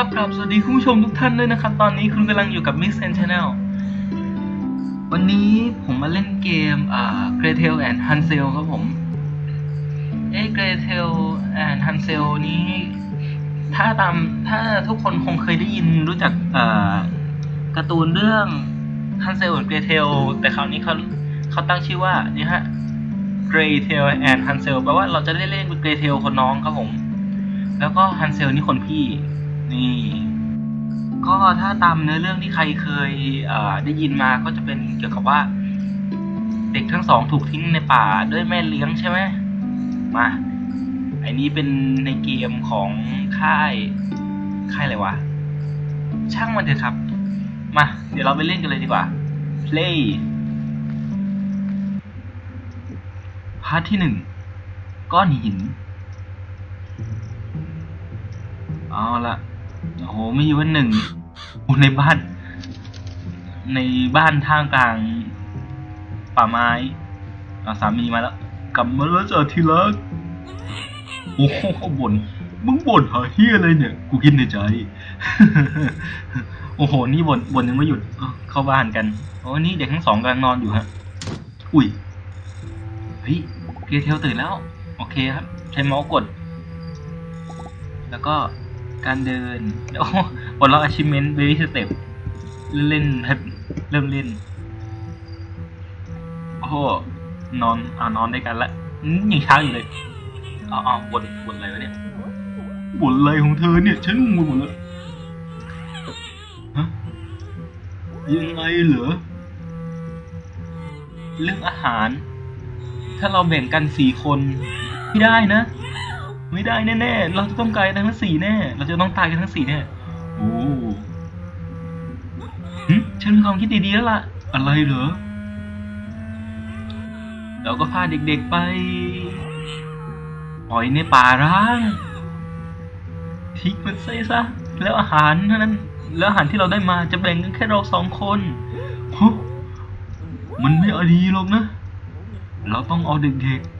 ครับกราบสวัสดีคุณผู้ชมทุกท่านด้วยนะครับ ตอนนี้คุณกำลังอยู่กับ Mix and Channel วันนี้ผมมาเล่นเกมอ่า Gretel and Hansel ครับผม เอ๊ะ Gretel and Hansel นี้ ถ้าตามถ้าทุกคนคงเคยได้ยินรู้จักอ่าการ์ตูนเรื่อง Hansel and Gretel แต่คราวนี้เขาเขาตั้งชื่อว่านี่ฮะ Gretel and Hansel แปลว่าเราจะได้เล่นเป็น Gretel คนน้องครับผม แล้วก็ฮันเซลนี่คนพี่ นี่ ก็ถ้าตามเนื้อเรื่องที่ใครเคยได้ยินมาก็จะเป็นเกี่ยวกับว่า เด็กทั้งสองถูกทิ้งในป่าด้วยแม่เลี้ยงใช่ไหมมาไอ้นี้เป็นในเกมของค่าย ค่ายอะไรวะ ช่างมันเถอะครับ มา เดี๋ยวเราไปเล่นกันเลยดีกว่า play พาร์ทที่หนึ่งก้อนหิน เอาละ โอ้โหมีอยู่วันหนึ่งในบ้าน ในบ้านท่ามกลาง ป่าไม้สามีมาแล้วกลับมาแล้วจ้ะที่รักโอ้โหบ่นมึงบ่นหาเฮียอะไรเนี่ย กูคิดในใจ โอ้โห นี่บ่นบ่นยังไม่หยุด เข้าบ้านกันโอ้นี่เด็กทั้งสองกำลังนอนอยู่ฮะ อุ้ย เฮ้ยเกเทลตื่นแล้ว โอเคครับ ใช้เมาส์กด แล้วก็ การเดินโอ้โหบนล็อก achievement baby step เล่นเริ่มเล่น โอ้โหนอนอ่านอนด้วยกันละยังเช้าอยู่เลยอ๋อบ่นบ่นอะไรวะเนี่ยบ่นอะไรของเธอเนี่ย ฉันงงหมดแล้วฮะยังไงเหรอเรื่องอาหาร ถ้าเราแบ่งกันสี่คน ไม่ได้นะ ไม่ได้แน่ๆ เราจะต้องตายกันทั้งสี่แน่ เราจะต้องตายกันทั้งสี่แน่ โอ้หึฉันมีความคิดดีๆแล้วล่ะ อะไรเหรอ เราก็พาเด็กๆไปปล่อยในป่าร้างทิ้งมันซะซะ แล้วอาหารเท่านั้น แล้วอาหารที่เราได้มาจะแบ่งกันแค่เราสองคนฮะมันไม่เอาดีหรอกนะ เราต้องเอาเด็กๆ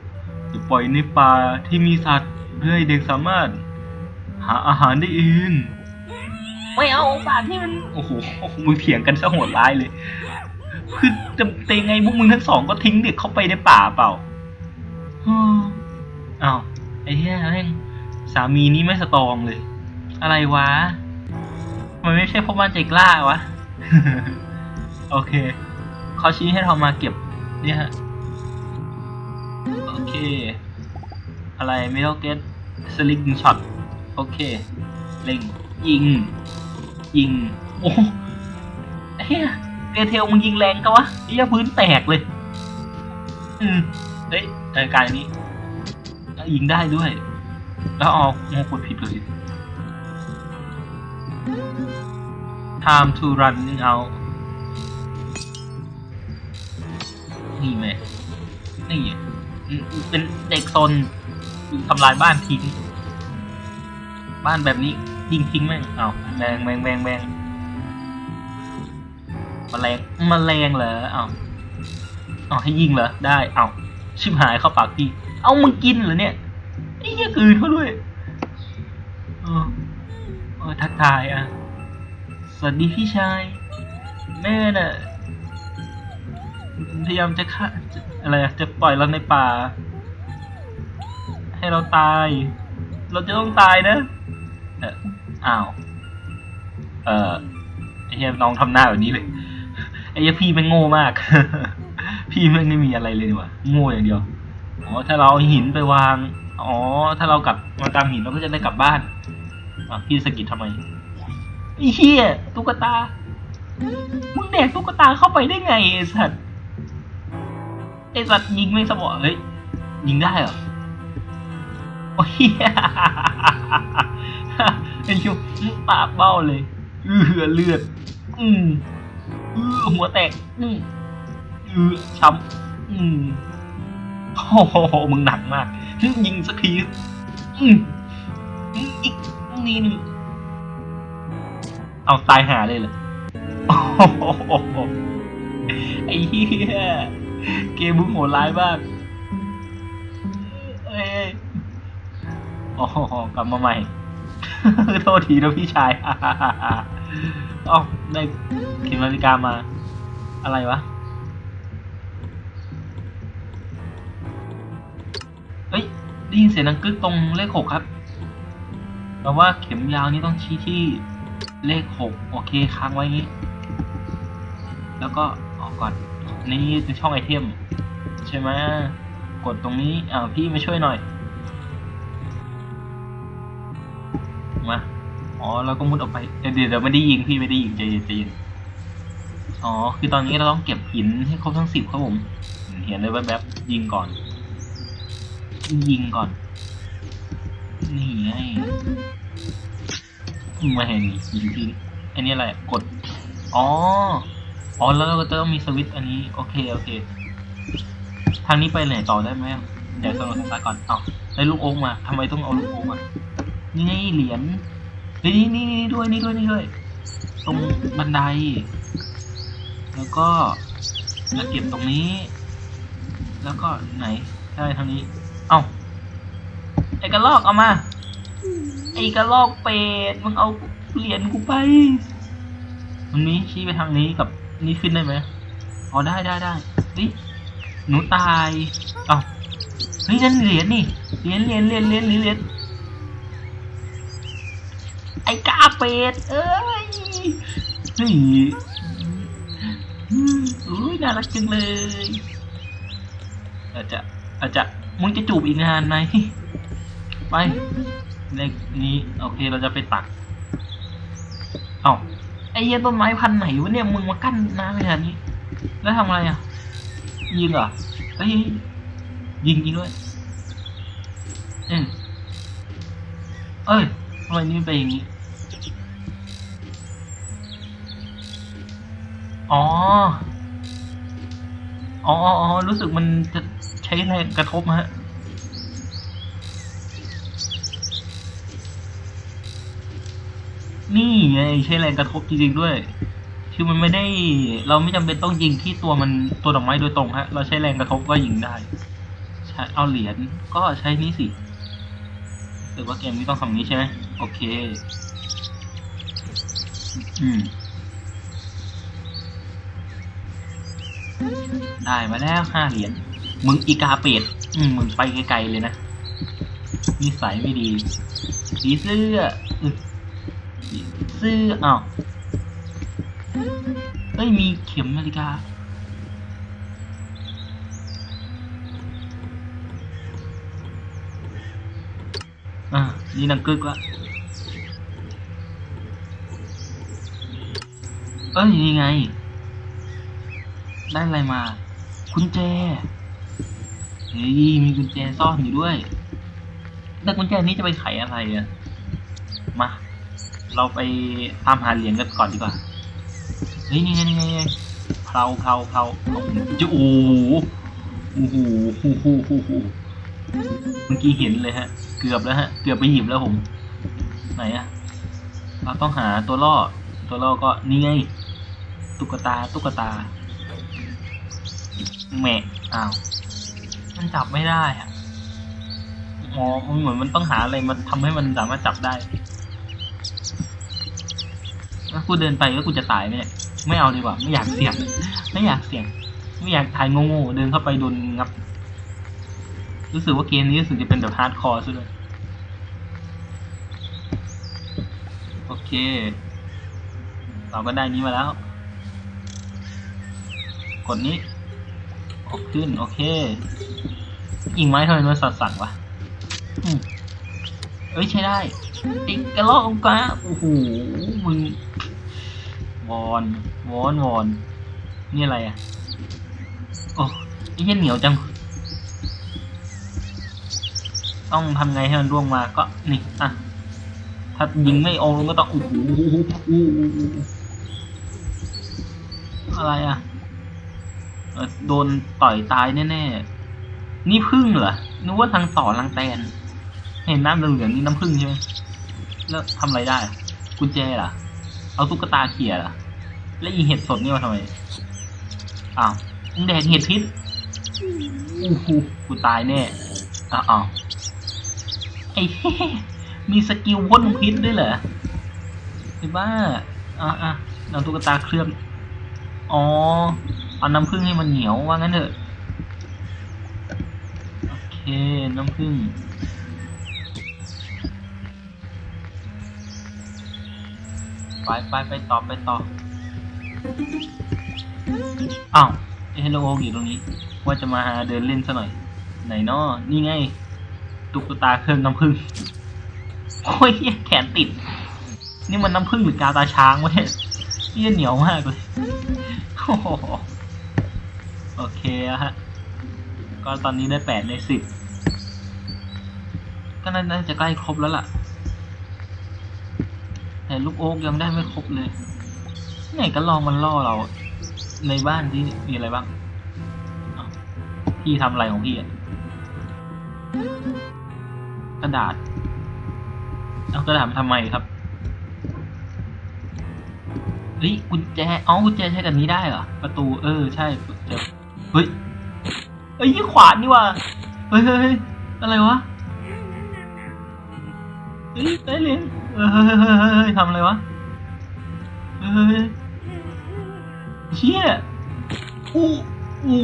ไปปล่อยในป่าที่มีสัตว์เพื่อให้เด็กสามารถ หาอาหารได้เองไม่เอาป่าที่มันโอ้โหมึงเถียงกันซะโหดร้ายเลย คือจะเตงไงพวกมึงทั้งสองก็ทิ้งเด็กเข้าไปในป่าเปล่าอ้ออ้าวไอ้เหี้ยแม่งสามีนี่ไม่สตรองเลย อะไรวะ มันไม่ใช่พ่อบ้านใจกล้าวะ โอเคเขาชี้ให้เรามาเก็บเนี่ยฮะโอ เค อะไรไม่ต้องเก็ตสลิงช็อตโอเค เล็ง ยิง ยิง โอ้เฮียเกเทลมึงยิงแรงกะวะเฮียพื้นแตกเลย อืมเฮ้ยรายการนี้ยิงได้ด้วย แล้วเอาโมกดผิดเลย time to run out นี่แม่นี่อืม เป็นเด็กซนทำลายบ้านทิ้ง บ้านแบบนี้ยิงทิ้งแม่งเอาแมงแมงแมงแมงแมลงแมลงเหรอเอาเอาให้ยิงเหรอได้เอาชิบหายเข้าปากพี่เอามึงกินเหรอเนี่ยไอ้เหี้ยกลืนเขาด้วยเออเออทักทายอะสวัสดีพี่ชายแม่น่ะพยายามจะฆ่าจะ อะไรอะจะปล่อยเราในป่า ให้เราตาย เราจะต้องตายนะเอออ้าวเออไอ้เหี้ยน้องทำหน้าแบบนี้เลยไอ้เหี้ยพี่มันโง่มาก พี่มันไม่มีอะไรเลยดีกว่าโง่อย่างเดียวอ๋อถ้าเราเอาหินไปวางอ๋อ ถ้าเรากลับมาตามหินเราก็จะได้กลับบ้านอะพี่สะกิดทำไมไอ้เหี้ยตุ๊กตามึงแดกตุ๊กตาเข้าไปได้ไงไอ้สัตว์ ไอ้สัตว์ยิงไม่สมองเฮ้ยยิงได้เหรอโอ้ยไอ้ชิวปากเบ้าเลยเอือเลือด อืมเออหัวแตก อืมเออช้ำอืมโอ้โหมึงหนักมาก ยิงสักทีอืมอีกนี่นึงเอาตายหาเลยเหรอโอ้โหไอ้เหี้ย เกมมึงโหดร้ายมากเอ้ยโอ้โหกลับมาใหม่ โทษทีนะพี่ชายอ๋อได้เข็มนาฬิกามา อะไรวะ เฮ้ย ได้ยินเสียงดังกึกตรงเลขหกครับแปลว่าเข็มยาวนี่ต้องชี้ที่เลขหกโอเคค้างไว้งี้ แล้วก็ออกก่อน นี่เป็นช่องไอเทม ใช่ไหมกดตรงนี้อ่าพี่มาช่วยหน่อย มา อ๋อเราก็มุดออกไป เดี๋ยวเดี๋ยวไม่ได้ยิงพี่ไม่ได้ยิงใจเย็นใจเย็นอ๋อ คือตอนนี้เราต้องเก็บหินให้ครบทั้งสิบครับผม เห็นเลยแวบยิงก่อน ยิงก่อน นี่ไงมาเห็นยิงทีอันนี้อะไร กด อ๋อ อ๋อแล้วเราก็จะต้องมีสวิตช์อันนี้โอเคโอเค ทางนี้ไปไหนต่อได้ไหมเดี๋ยวสำรวจทางซ้ายก่อนเอาได้ลูกโอ๊กมาทำไมต้องเอาลูกโอ๊กมานี่ไงเหรียญนี่นี่นี่นี่ด้วยนี่ด้วยนี่ด้วย ตรงบันได แล้วก็มาเก็บตรงนี้ แล้วก็ไหนใช่ทางนี้ เอ้าไอ้กระลอกเอามาไอ้กระลอกเป็ดมึงเอาเหรียญกูไปตรงนี้ชี้ไปทางนี้กับ นี่ขึ้นได้ไหมอ๋อได้ได้ได้เฮ้ยหนูตายเอ้าเฮ้ยนั่นเหรียญนี่เหรียญเหรียญเหรียญเหรียญเหรียญไอ้กาเป็ดเอ้ยเฮ้ยอุ้ยน่ารักจังเลย อาจจะอาจจะมึงจะจูบอีกนานไหมไปเลขนี้ โอเคเราจะไปตัก เอ้า ไอ้เหี้ยต้นไม้พันไหนวะเนี่ยมึงมากั้นน้ำขนาดนี้ แล้วทำอะไรอะ ยิงเหรอเอ้ยยิงจริงด้วยเอ้ยเอ้ยทำไมนี่มันเป็นอย่างนี้อ๋ออ๋ออ๋อ อ๋อ รู้สึกมันจะใช้แรงกระทบฮะ นี่ไงใช้แรงกระทบจริงๆด้วย คือมันไม่ได้ เราไม่จำเป็นต้องยิงที่ตัวมันตัวดอกไม้โดยตรงฮะ เราใช้แรงกระทบก็ยิงได้ใช้เอาเหรียญก็ใช้นี้สิหรือว่าเกมนี้ต้องทำนี้ใช่ไหมโอเค อืม ได้มาแล้วห้าเหรียญ มึงอีกาเป็ด อืม มึงไปไกลๆเลยนะนิสัยไม่ดี สีเสื้อ อึสีเสื้ออ้าวเอ้ย มีเข็มนาฬิกา อะ นี่นังกึกละเอ้ย นี่ไง ได้อะไรมากุญแจ เฮ้ย มีกุญแจซ่อนอยู่ด้วย แต่กุญแจนี้จะไปไขอะไรอะมา เราไปตามหาเหรียญกันก่อนดีกว่าเฮ้ยนี่ไงนี่ไงนี่เพลาเพลาเพลาจะโอ้โหโอ้โหโอ้โหโอ้โหเมื่อกี้เห็นเลยฮะ เกือบแล้วฮะ เกือบไปหยิบแล้วผม ไหนอะเราต้องหาตัวล่อ ตัวล่อก็นี่ไง ตุ๊กตา ตุ๊กตาแหมอ้าว มันจับไม่ได้อะมอ๋อมันเหมือนมันต้องหาอะไรมาทำให้มันสามารถจับได้ ถ้ากูเดินไปก็กูจะตายไหมเนี่ยไม่เอาดีกว่า ไม่อยากเสี่ยง ไม่อยากเสี่ยง ไม่อยากทายโง่ๆเดินเข้าไปโดนงับ รู้สึกว่าเกมนี้รู้สึกจะเป็นแบบฮาร์ดคอร์ซะด้วยโอเค เราก็ได้นี้มาแล้ว กดนี้ออกขึ้น โอเคกิ่งไม้ทำไมมันสั่นๆวะเอ้ยใช้ได้ ติ๊กกระลอกองกาโอ้โหมึง วอนวอนวอนนี่อะไรอะโอ้ไอ้เหี้ยเหนียวจัง ต้องทำไงให้มันร่วงมาก็นี่อะถ้ายิงไม่ออกก็ต้องโอ้โหอะไรอะโดนต่อยตายแน่ๆ นี่พึ่งเหรอ นึกว่าทางต่อรังแตน เห็นน้ำเหลืองๆนี่น้ำพึ่งใช่ไหมแล้วทำอะไรได้ กุญแจเหรอ เอาตุ๊กตาเขี่ยเหรอแล้วอีเห็ดสดนี่มาทำไม อ้าวมึงแดกเห็ดพิษอู้หูกูตายแน่อ้าวอ้าวไอ้เฮ้มีสกิลพ่นพิษด้วยเหรอไอ้บ้าอะอะเอาตุ๊กตาเคลือบอ๋อ เอาน้ำผึ้งให้มันเหนียวว่างั้นเถอะ โอเค น้ำผึ้ง ไปไปไปต่อไปต่อ อ้าวเฮลโลโออยู่ตรงนี้ ว่าจะมาเดินเล่นซะหน่อย ไหนนาะนี่ไง ตุ๊กตาเครื่องน้ำผึ้งโอ้ยเหี้ยแขนติด นี่มันน้ำผึ้งหรือกาตาช้างวะเนี่ยเหี้ยเหนียวมากเลยโอ้โหโอเคฮะ ก็ตอนนี้ได้แปดในสิบก็น่าจะใกล้ครบแล้วล่ะ แต่ลูกโอ๊กยังได้ไม่ครบเลย ไหนก็ลองมันล่อเรา ในบ้านที่มีอะไรบ้าง พี่ทำอะไรของพี่อะกระดาษ เอากระดาษมาทำไมครับเฮ้ยกุญแจอ๋อกุญแจใช้กับนี้ได้เหรอ ประตู เออ ใช่เจอเฮ้ยเอ้ยขวานนี่ว่ะเฮ้ยเฮ้ยเฮ้ยอะไรวะเฮ้ยได้เลย เฮ้ยเฮ้ยเฮ้ยทำอะไรวะ เฮ้ยเชี่ยอู้อู้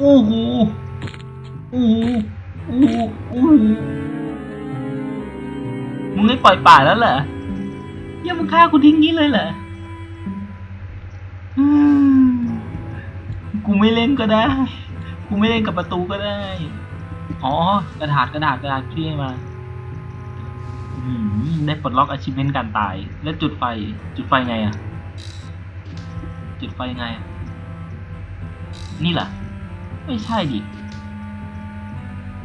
อู้หูอู้อู้อู้มึงไม่ปล่อยป่าแล้วเหรอยังมึงฆ่ากูทิ้งงี้เลยเหรอกูไม่เล่นก็ได้ กูไม่เล่นกับประตูก็ได้ อ๋อกระดาษกระดาษกระดาษพี่ให้มา อืมได้ปลดล็อกอาชีพเมนการตาย แล้วจุดไฟ จุดไฟไงอะจุดไฟไงอะนี่แหละไม่ใช่ดิ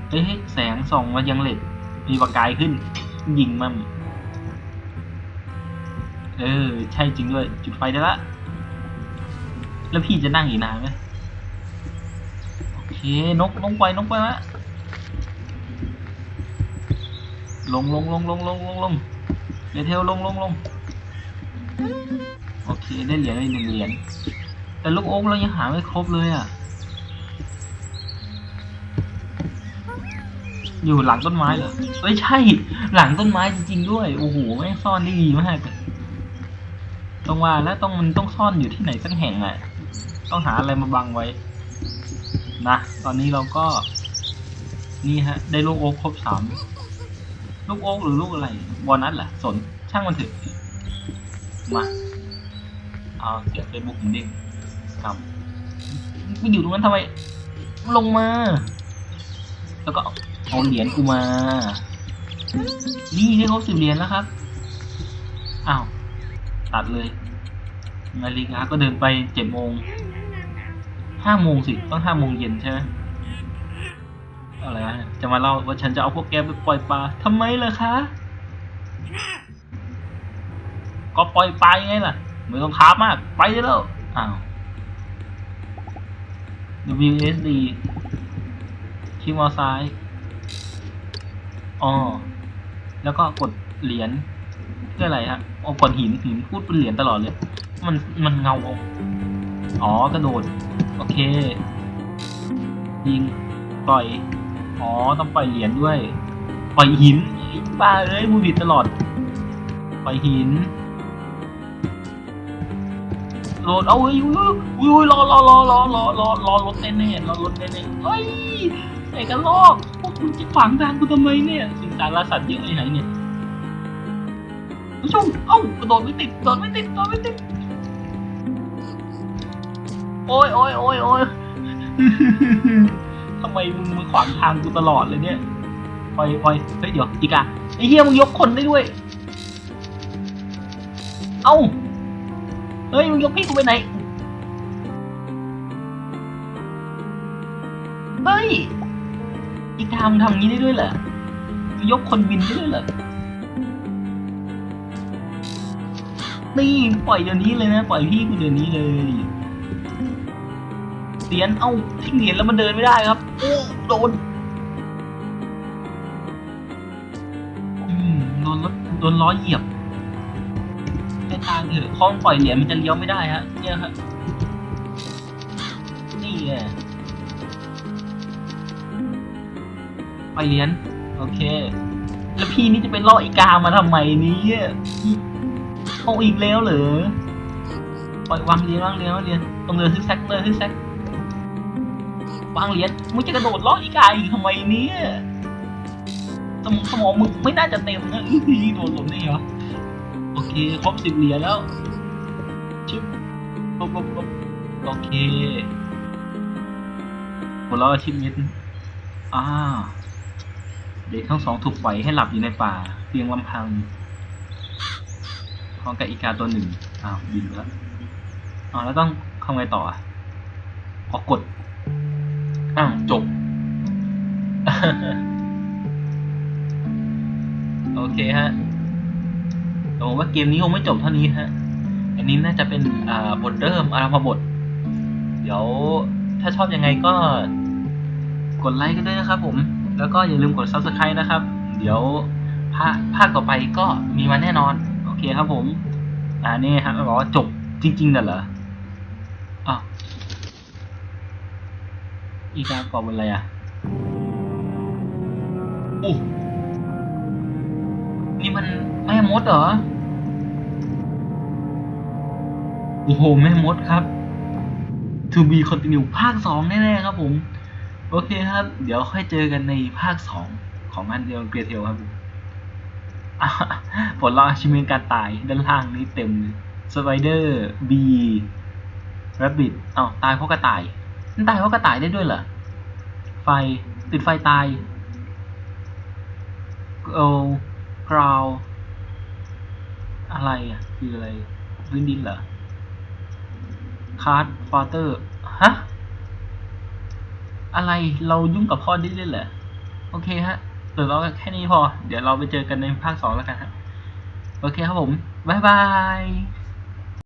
เฮ้ยแสงส่องมายังเหล็ดมีประกายขึ้น ยิงมันเออ ใช่จริงด้วย จุดไฟได้ละ แล้วพี่จะนั่งอีกนานไหมโอเคนกนกไปนกไปละ ลงลงลงลงลงลงลงเดเทลลงลงลงโอเคได้เหรียญได้หนึ่งเหรียญแต่ลูกโอ๊กเรายังหาไม่ครบเลยอะ อยู่หลังต้นไม้เหรอเอ้ยใช่ หลังต้นไม้จริงๆด้วยโอ้โหแม่งซ่อนได้ดีมากเลยต้องว่าแล้วต้องมันต้องซ่อนอยู่ที่ไหนสักแห่งอะ ต้องหาอะไรมาบังไว้นะตอนนี้เราก็ นี่ฮะ ได้ลูกโอ๊กครบสาม ลูกโอ๊กหรือลูกอะไรวอลนัทเหรอสนช่างมันเถอะมาเอาเก็บเฟซบุ๊กผมดิครับไม่อยู่ตรงนั้นทำไม ลงมา แล้วก็เอาเหรียญกูมา นี่ได้ครบสิบเหรียญแล้วครับอ้าวตัดเลยนาฬิกาก็เดินไปเจ็ดโมงห้าโมงสิต้องห้าโมงเย็นใช่ไหม อะไรวะเนี่ยจะมาเล่าว่าฉันจะเอาพวกแกไปปล่อยปลาทำไมล่ะคะ ก็ปล่อยปลายังไงล่ะไม่ต้องท้ามาก ไปได้แล้ว อ้าว WSD คลิกมอซ้าย อ๋อ แล้วก็กดเหรียญเพื่ออะไรฮะอ๋อกดหินหินพูดเป็นเหรียญตลอดเลย มันมันเงาอาอ๋อกระโดด โอเค ยิงปล่อย อ๋อ ต้องปล่อยเหรียญด้วย ปล่อยหินไอ้บ้าเอ้ยมูผิดตลอด ปล่อยหิน โหลด เอาเอ้ยอุ้ยอุ้ยรอรอรอรอรอรอรอรถแน่แน่รอรถแน่แน่เฮ้ยไอ้กระลอก พวกคุณจะขวางทางกูทำไมเนี่ย สิงสารสัตว์เยอะไอ้ไหนเนี่ยผู้ชมเอ้ากระโดดไม่ติดกระโดดไม่ติดกระโดดไม่ติด โอ้ยโอ้ยโอ้ยโอ้ย ทำไมมึงมาขวางทางกูตลอดเลยเนี่ยปล่อยปล่อยเฮ้ยเดี๋ยวอีกอะไอ้เหี้ยมึงยกคนได้ด้วย เอ้า เฮ้ยมึงยกพี่กูไปไหน เฮ้ย อีกทำทำงี้ได้ด้วยเหรอยกคนบินได้ด้วยเหรอ นี่ปล่อยเดี๋ยวนี้เลยนะ ปล่อยพี่กูเดี๋ยวนี้เลยเหรียญเอ้าทิ้งเหรียญแล้วมันเดินไม่ได้ครับ อ้โดนอืมโดนรถโดนล้อเหยียบให้ทางเถอะข้องปล่อยเหรียญมันจะเลี้ยวไม่ได้ฮะ เนี่ยฮะ นี่ไงปล่อยเหรียญโอเค แล้วพี่นี่จะไปล่ออีกามาทำไมเนี่ยเอาอีกแล้วเหรอปล่อยวางเรียญวางเรียญวางเรียญตรงเรือซิกแซกเลยซิกแซก วางเหรียญมึงจะกระโดดล่ออีกาอีกทำไมเนี่ยสมองสมองมึงไม่น่าจะเต็มนะอื้อโดนหล่นได้เหรอโอเคครบสิบเหรียญแล้วชิบลบลบลบโอเคหัวเราะชิมนิดอ่าเด็กทั้งสองถูกปล่อยให้หลับอยู่ในป่าเพียงลำพังพร้อมกับอีกาตัวหนึ่งอ้าวบินแล้วอ้าวแล้วต้องทำไงต่ออะออกกด อ้าวจบ โอเคฮะแต่ผมว่าเกมนี้คงไม่จบเท่านี้ฮะ อันนี้น่าจะเป็นอ่าบทเริ่มอารัมพบท เดี๋ยวถ้าชอบยังไงก็กดไลค์กันด้วยนะครับผม แล้วก็อย่าลืมกด subscribe นะครับ เดี๋ยวภาคภาคต่อไปก็มีมาแน่นอน โอเคครับผม อ่านี่ครับอกว่าจบจริงๆน่ะเหรอาว อีกากรอบเป็นอะไรอะโอ้นี่มันแม่มดเหรอ โอ้โห แม่มดครับ To be continue ภาคสองแน่ๆครับผม โอเคครับ เดี๋ยวค่อยเจอกันในภาคสองของอันเดียวเกรเทลครับผมอะผลลัพธ์ชิมนการตายด้านล่างนี้เต็มเลยสไปเดอร์บีแรบบิทอ้าวตายเพราะกระต่าย มันตายเพราะกระต่ายได้ด้วยเหรอ ไฟ ติดไฟตายโอ้กราวอะไรอะ คืออะไรพื้นดินเหรอคาร์ดฟาเตอร์ ฮะ อะไรเรายุ่งกับพ่อได้ด้วยเหรอ โอเคฮะเดี๋ยวเราแค่นี้พอ เดี๋ยวเราไปเจอกันในภาคสองแล้วกันฮะ โอเคครับผม บ๊ายบาย